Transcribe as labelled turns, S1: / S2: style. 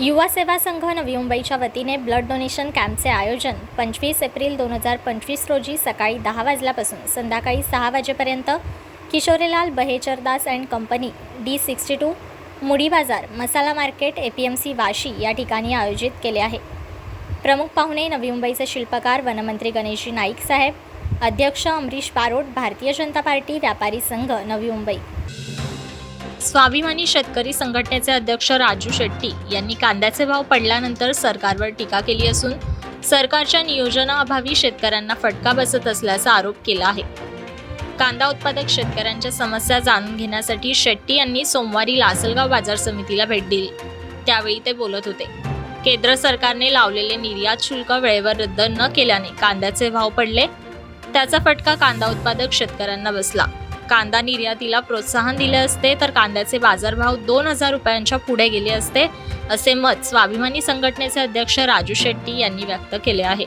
S1: युवा सेवा संघ नवी मुंबईच्या वतीने ब्लड डोनेशन कॅम्पचे आयोजन पंचवीस एप्रिल दोन हजार पंचवीस रोजी सकाळी दहा वाजल्यापासून संध्याकाळी सहा वाजेपर्यंत Kishorilal Bahechardas and company D sixty two मुडी बाजार मसाला market A P M C Vashi या ठिकाणी आयोजित केले आहे. प्रमुख पाहुणे नवी मुंबईचे शिल्पकार वनमंत्री गणेशजी नाईक साहेब अध्यक्ष अमरीश पारोट भारतीय जनता पार्टी व्यापारी संघ नवी मुंबई. स्वाभिमानी शेतकरी संघटनेचे अध्यक्ष राजू शेट्टी यांनी कांद्याचे भाव पडल्यानंतर सरकारवर टीका केली असून सरकारच्या नियोजनाअभावी शेतकऱ्यांना फटका बसत असल्याचा आरोप केला आहे. कांदा उत्पादक शेतकऱ्यांच्या समस्या जाणून घेण्यासाठी शेट्टी यांनी सोमवारी लासलगाव बाजार समितीला भेट दिली. त्यावेळी ते बोलत होते. केंद्र सरकारने लावलेले निर्यात शुल्क वेळेवर रद्द न केल्याने कांद्याचे भाव पडले. त्याचा फटका कांदा उत्पादक शेतकऱ्यांना बसला. कांदा निर्यातीला प्रोत्साहन दिले असते तर कांद्याचे बाजारभाव दोन हजार रुपयांच्या पुढे गेले असते असे मत स्वाभिमानी संघटनेचे अध्यक्ष राजू शेट्टी यांनी व्यक्त केले आहे.